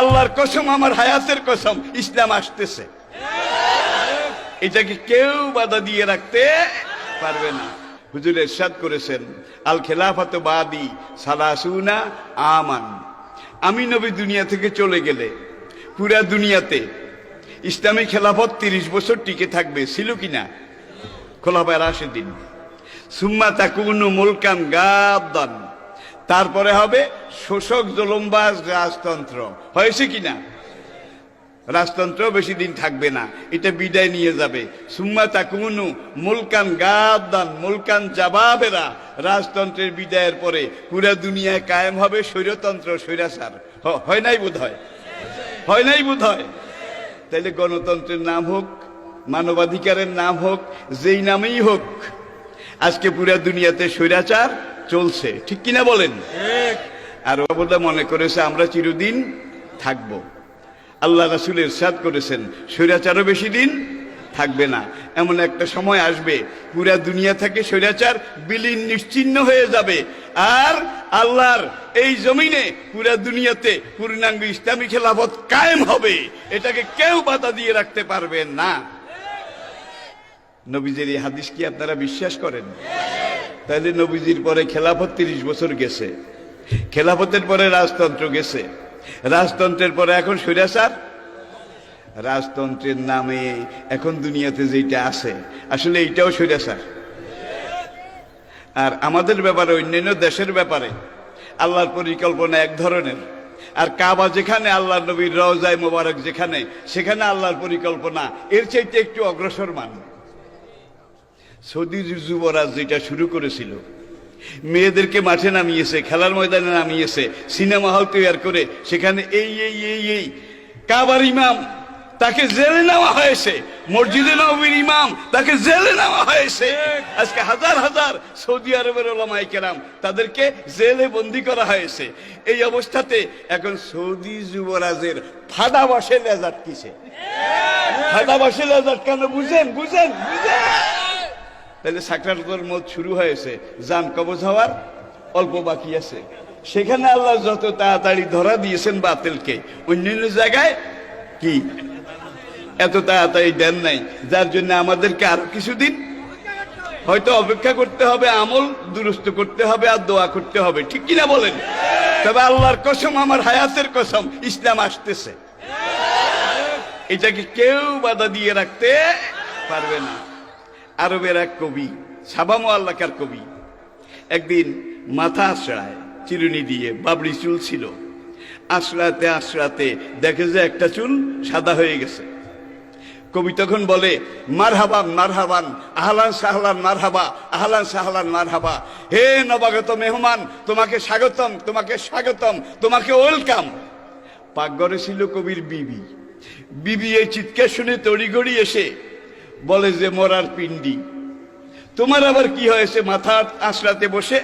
আল্লাহর কসম, আমার হায়াতের কসম, ইসলাম আসতেছে। এটাকে কেউ বাধা দিয়ে রাখতে পারবে না। হুজুর এরশাদ করেছেন, আল খেলাফাত বাদি সালাসুনা আমান। আমি নবী দুনিয়া থেকে চলে গেলে, পুরা দুনিয়াতে ইসলামী খেলাফত তিরিশ বছর টিকে থাকবে, ছিল কিনা খোলাফায় রাশেদিন। সুম্মা তাকুনু মুলকান গাবদান তারপরে হবে শোষক জলম্বাজ রাজতন্ত্র। হয়েছে কিনা রাজতন্ত্র বেশি দিন থাকবে না, এটা বিদায় নিয়ে যাবে। সুম্মা তাকুনু মুলকান গাবদান মুলকান জাবাবেরা রাজতন্ত্রের বিদায়ের পরে পুরা দুনিয়ায় কায়েম হবে স্বৈরতন্ত্র, স্বৈরাচার। হয় নাই বোধ হয় হয় নাই বোধ হয় তাইলে গণতন্ত্রের নাম হোক, মানবাধিকারের নাম হোক, যেই নামেই হোক, আজকে পুরা দুনিয়াতে স্বৈরাচার চলছে। ঠিক কিনা বলেন? আর ওরা মনে করেছে আমরা চিরদিন থাকব। আল্লাহ রাসুল ইরশাদ করেছেন স্বৈরাচারও বেশি দিন থাকবে না। এমন একটা সময় আসবে পুরা দুনিয়া থেকে স্বৈরাচার বিলীন নিশ্চিন্ন হয়ে যাবে। আর আল্লাহর এই জমিনে পুরা দুনিয়াতে পূর্ণাঙ্গ ইসলামী খেলাফত কায়েম হবে। এটাকে কেউ বাধা দিয়ে রাখতে পারবে না। নবীজির এই হাদিস কি আপনারা বিশ্বাস করেন? তাহলে নবীজির পরে খেলাফত তিরিশ বছর গেছে। খেলাফতের পরে রাজতন্ত্র গেছে। রাজতন্ত্রের পরে এখন স্বৈরাচার রাজতন্ত্রের নামে এখন দুনিয়াতে যেটা আছে, আসলে এইটাও স্বৈরাচার আর আমাদের ব্যাপারে, অন্যান্য দেশের ব্যাপারে, আল্লাহর পরিকল্পনা এক ধরনের। আর কাবা যেখানে আল্লাহ নবীর রওজায় মোবারক যেখানে, সেখানে আল্লাহর পরিকল্পনা এর চাইতে একটু অগ্রসর মান সৌদি যুবরাজ যেটা শুরু করেছিল, মেয়েদেরকে মাঠে নামিয়েছে, খেলার ময়দানে নামিয়েছে, সিনেমা হল তৈরি করে, সেখানে এই এই এই এই, কাবার ইমাম, তাকে জেলে নেওয়া হয়েছে। মসজিদে নবীর ইমাম, তাকে জেলে নেওয়া হয়েছে। আজকে হাজার হাজার সৌদি আরবের ওলামাই কেরাম তাদেরকে জেলে বন্দি করা হয়েছে। এই অবস্থাতে এখন সৌদি যুবরাজের ফাদা বাসে লেজার কিসে? ফাদা বাসে লেজার কেন? বুঝেন বুঝেন বুঝেন। তাহলে সাকরাতুল মত শুরু হয়েছে। জান কবজ হওয়ার, অল্প বাকি আছে। সেখানে আল্লাহ যত তাড়াতাড়ি ধরা দিয়েছেন বাতিলকে, অন্যান্য জায়গায় কি? এত তাড়াতাড়ি দেন নাই। যার জন্য আমাদেরকে আরও কিছুদিন হয়তো অপেক্ষা করতে হবে, আমল দুরস্ত করতে হবে আর দোয়া করতে হবে। ঠিক কিনা বলেন? তবে আল্লাহর কসম, আমার হায়াতের কসম, ইসলাম আসতেছে। এটাকে কেউ বাধা দিয়ে রাখতে পারবে না। আরবের এক কবি সাবাম আল্লাকার কবি। একদিন মাথা আশ্রায়, চিরুনি দিয়ে বাবরি চুল ছিল। আশ্রাতে আশ্রাতে দেখে যে একটা চুল সাদা হয়ে গেছে। কবি তখন বলে, মারহাবান মারহাবান, আহলান সাহলান মারহাবা, আহলান সাহলান মারহাবা। হে নবাগত মেহমান, তোমাকে স্বাগতম তোমাকে স্বাগতম, তোমাকে ওয়েলকাম। পাকঘরে ছিল কবির বিবি। বিবি এই চিৎকার শুনে তড়িগড়ি এসে বলে যে মরার পিণ্ডি। তোমার আবার কি হয়েছে মাথা আশ্রাতে বসে?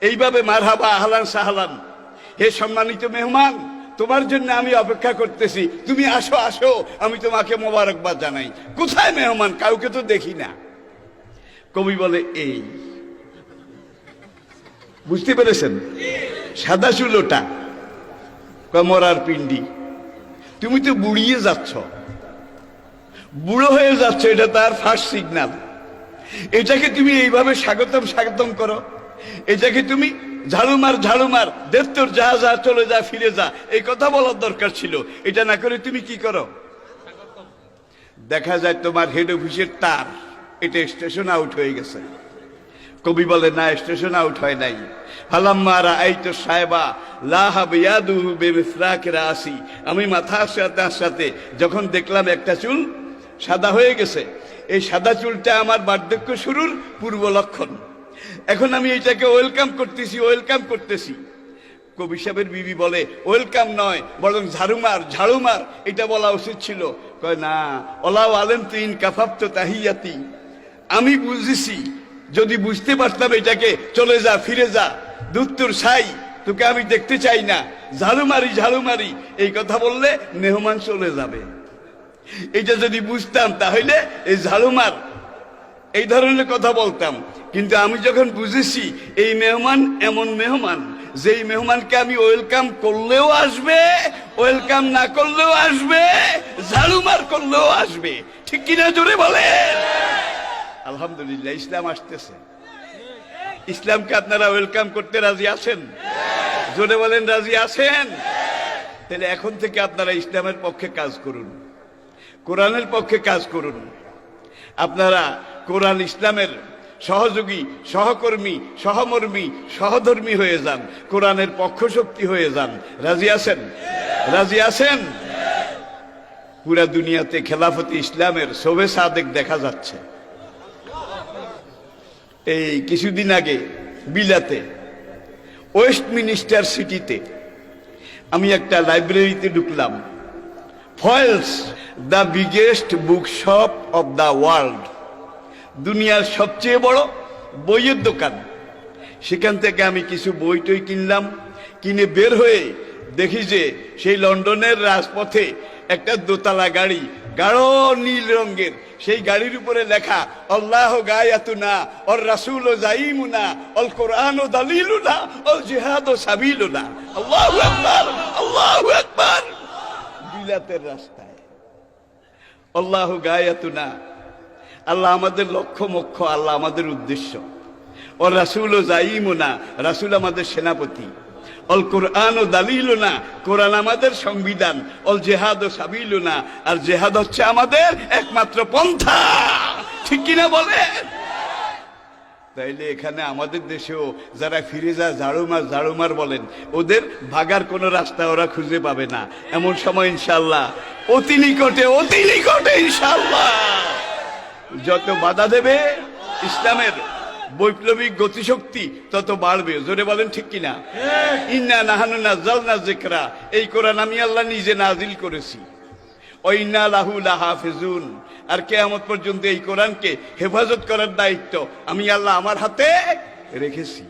এইভাবে মারহাবা আহলান সাহলান। হে সম্মানিত মেহমান, তোমার জন্য আমি অপেক্ষা করতেছি। তুমি আসো আসো, আমি তোমাকে মোবারকবাদ জানাই। কোথায় মেহমান? কাউকে তো দেখি না। কবি বলে, এই। বুঝতে পেরেছেন? সাদা চুলোটা। কমরার পিণ্ডি। তুমি তো বুড়িয়ে যাচ্ছ। বুড়ো হয়ে যাচ্ছে, এটা তার ফার্স্ট সিগনাল এটাকে তুমি এইভাবে স্বাগতম স্বাগতম করো। এটাকে তুমি ঝাড়ুমার ঝাড়ুমার দেবতর যা যা, চলে যা, ফিরে যা, এই কথা বলার দরকার ছিল। এটা না করে তুমি কি করো? দেখা যায় তোমার হেড অফিসের তার, এটা স্টেশন আউট হয়ে গেছে। কবি বলে, না স্টেশন আউট হয় নাই। ফালাম্মারা এই তো সাহেবা লাহাবিয়াদুহু বেমিসরাকেরা আসি আমি মাথা সাথে সাথে যখন দেখলাম একটা চুল সাদা হয়ে গেছে। এই সাদা চুলটা আমার বার্ধক্য শুরুর পূর্ব লক্ষণ। এখন আমি এটাকে ওয়েলকাম করতেছি ওয়েলকাম করতেছি। কবি সাহেবের বিবি বলে ওয়েলকাম নয়, বরং ঝাড়ুমার ঝাড়ুমার। এটা বলা উচিত ছিল। কয়, না ওলাও আলেম তিন কাফাপ্ত তাহিয়াতি। আমি বুঝেছি, যদি বুঝতে পারতাম এটাকে, চলে যা, ফিরে যা। দুত্তর সাই তোকে আমি দেখতে চাই না। ঝাড়ু মারি ঝাড়ু মারি এই কথা বললে মেহমান চলে যাবে। এটা যদি বুঝতাম তাহলে এই ঝাড়ু মার এই ধরনের কথা বলতাম। কিন্তু আমি যখন বুঝেছি এই মেহমান এমন মেহমান, যেই মেহমানকে আমি ওয়েলকাম করলেও আসবে, ওয়েলকাম না করলেও আসবে ঝাড়ু মার করলেও আসবে। ঠিক কিনা জোরে বলে আলহামদুলিল্লাহ, ইসলাম আসতেছে। ইসলামকে আপনারা ওয়েলকাম করতে রাজি আছেন? জোরে বলেন, রাজি আছেন? তাহলে এখন থেকে আপনারা ইসলামের পক্ষে কাজ করুন। কোরআনের পক্ষে কাজ করুন। আপনারা কোরআন ইসলামের সহযোগী, সহকর্মী, সহমর্মী, সহধর্মী হয়ে যান। কোরআনের পক্ষ শক্তি হয়ে যান। রাজি আছেন? রাজি আছেন? পুরা দুনিয়াতে খেলাফতি ইসলামের শোভে সাদেক দেখা যাচ্ছে। এই কিছুদিন আগে বিলাতে ওয়েস্ট মিনিস্টার সিটিতে আমি একটা লাইব্রেরিতে ঢুকলাম। Foyles the biggest book shop of the world দুনিয়ার সবচেয়ে বড় বইয়ের দোকান, সেখান থেকে আমি কিছু বই টই কিনলাম, কিনে বের হয়ে দেখি যে সেই লন্ডনের রাজপথে একটা দোতলা গাড়ি, গাঢ় নীল রঙের, সেই গাড়ির উপরে লেখা, আল্লাহ গায়াতুনা, অর রাসুল ও জাইমুনা, অল কোরআন ও দালিলুনা, অল জিহাদ ও সাবিলুনা। আল্লাহু আকবার আল্লাহু আকবার। বিলাতের রাস্তায়। আল্লাহ গায়াতুনা, আল্লাহ আমাদের লক্ষ্য মক্ষ আল্লাহ আমাদের উদ্দেশ্য। ও রাসুল ও জাইমুনা, রাসুল আমাদের সেনাপতি। অল কোরআন ও দালিল না কোরআন আমাদের সংবিধান। অল জেহাদ ও সাবিল না আর জেহাদ হচ্ছে আমাদের একমাত্র পন্থা। ঠিক কিনা বলে তাইলে এখানে আমাদের দেশেও যারা ফিরে যায় ঝাড়ুমার ঝাড়ুমার বলেন ওদের ভাগার কোনো রাস্তা ওরা খুঁজে পাবে না। এমন সময় ইনশাল্লাহ অতি নিকটে অতি নিকটে ইনশাল্লাহ যত বাধা দেবে ইসলামের বৈপ্লবিক গতিশক্তি তত বাড়বে। জোরে বলেন ঠিক কিনা? ইন্না নাহানু নাজাল না জেকরা এই কোরআন আমি আল্লাহ নিজে নাজিল করেছি। ওইন্না লাহু লাহাফিজুন। আর কেয়ামত পর্যন্ত এই কোরআনকে হেফাজত করার দায়িত্ব আমি আল্লাহ আমার হাতে রেখেছি।